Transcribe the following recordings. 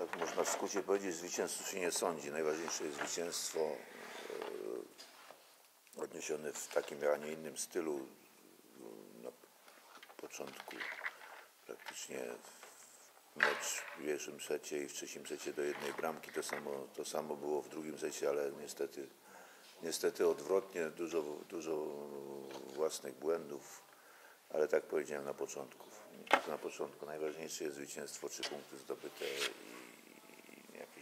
jak można w skrócie powiedzieć, zwycięstwo się nie sądzi. Najważniejsze jest zwycięstwo e, odniesione w takim, a nie innym stylu. Na początku praktycznie mecz w pierwszym secie i w trzecim secie do jednej bramki. To samo, to samo było w drugim secie, ale niestety, niestety odwrotnie, dużo, dużo własnych błędów, ale tak powiedziałem na początku. Na początku najważniejsze jest zwycięstwo, trzy punkty zdobyte i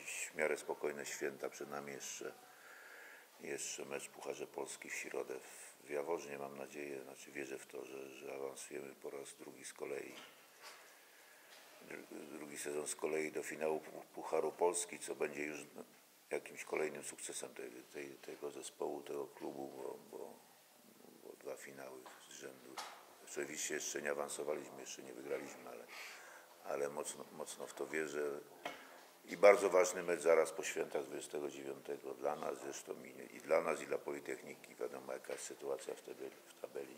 jakieś w miarę spokojne święta. Przed nami jeszcze, jeszcze mecz Pucharze Polski w środę w Jaworznie. Mam nadzieję, znaczy wierzę w to, że, że awansujemy po raz drugi z kolei dru- drugi sezon z kolei do finału Pu- Pucharu Polski, co będzie już jakimś kolejnym sukcesem tej, tej, tego zespołu, tego klubu, bo, bo, bo dwa finały z rzędu. Oczywiście jeszcze nie awansowaliśmy, jeszcze nie wygraliśmy, ale, ale mocno, mocno w to wierzę. I bardzo ważny mecz zaraz po świętach 29 dla nas zresztą i, i dla nas i dla Politechniki. Wiadomo jaka jest sytuacja w tabeli. W tabeli.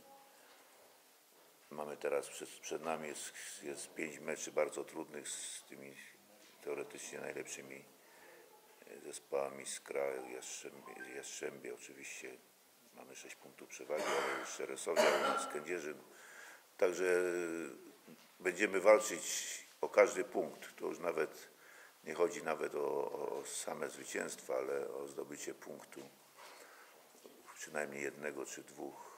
Mamy teraz przed, przed nami jest, jest pięć meczy bardzo trudnych z tymi teoretycznie najlepszymi e, zespołami z kraju, Jastrzębie, Jastrzębie oczywiście mamy sześć punktów przewagi, ale jeszcze Resowia u nas, Kędzierzyn. Także będziemy walczyć o każdy punkt. To już nawet nie chodzi nawet o, o same zwycięstwa, ale o zdobycie punktu przynajmniej jednego czy dwóch.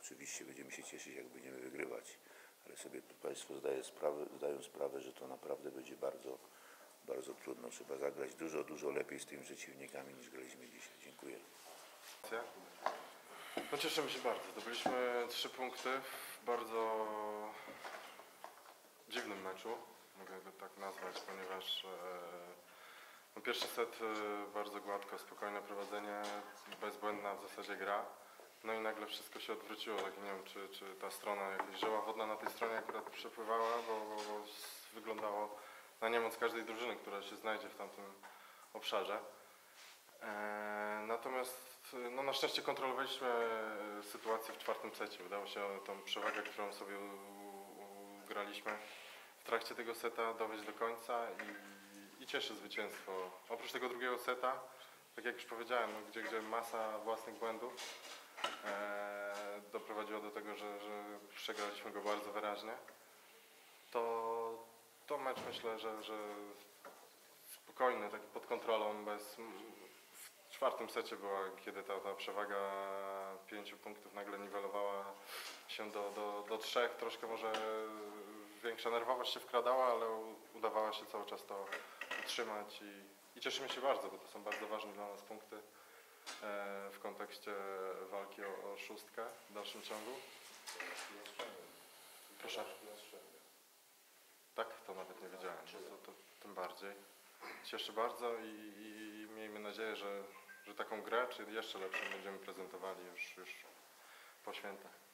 Oczywiście będziemy się cieszyć, jak będziemy wygrywać, ale sobie Państwo sprawę, zdają sprawę, że to naprawdę będzie bardzo, bardzo trudno. Trzeba zagrać dużo, dużo lepiej z tymi przeciwnikami niż graliśmy dzisiaj. Dziękuję. No cieszymy się bardzo. Zdobyliśmy trzy punkty w bardzo dziwnym meczu, mogę go tak nazwać, ponieważ e, no pierwszy set e, bardzo gładko, spokojne prowadzenie, bezbłędna w zasadzie gra. No i nagle wszystko się odwróciło, tak nie wiem, czy, czy ta strona, jakaś żyła wodna na tej stronie akurat przepływała, bo, bo, bo wyglądało na niemoc każdej drużyny, która się znajdzie w tamtym obszarze. E, Natomiast no, na szczęście kontrolowaliśmy sytuację w czwartym secie. Udało się tą przewagę, którą sobie ugraliśmy w trakcie tego seta dowieść do końca i, i cieszy zwycięstwo. Oprócz tego drugiego seta, tak jak już powiedziałem, no, gdzie, gdzie masa własnych błędów e, doprowadziła do tego, że, że przegraliśmy go bardzo wyraźnie, to, to mecz myślę, że, że spokojny, taki pod kontrolą, bez... W czwartym secie była, kiedy ta, ta przewaga pięciu punktów nagle niwelowała się do, do, do trzech. Troszkę może większa nerwowość się wkradała, ale udawała się cały czas to utrzymać i, i cieszymy się bardzo, bo to są bardzo ważne dla nas punkty e, w kontekście walki o, o szóstkę w dalszym ciągu. Proszę. Tak, to nawet nie wiedziałem, to, to tym bardziej. Cieszy bardzo i, i miejmy nadzieję, że, że taką grę, czy jeszcze lepszą będziemy prezentowali już, już po świętach.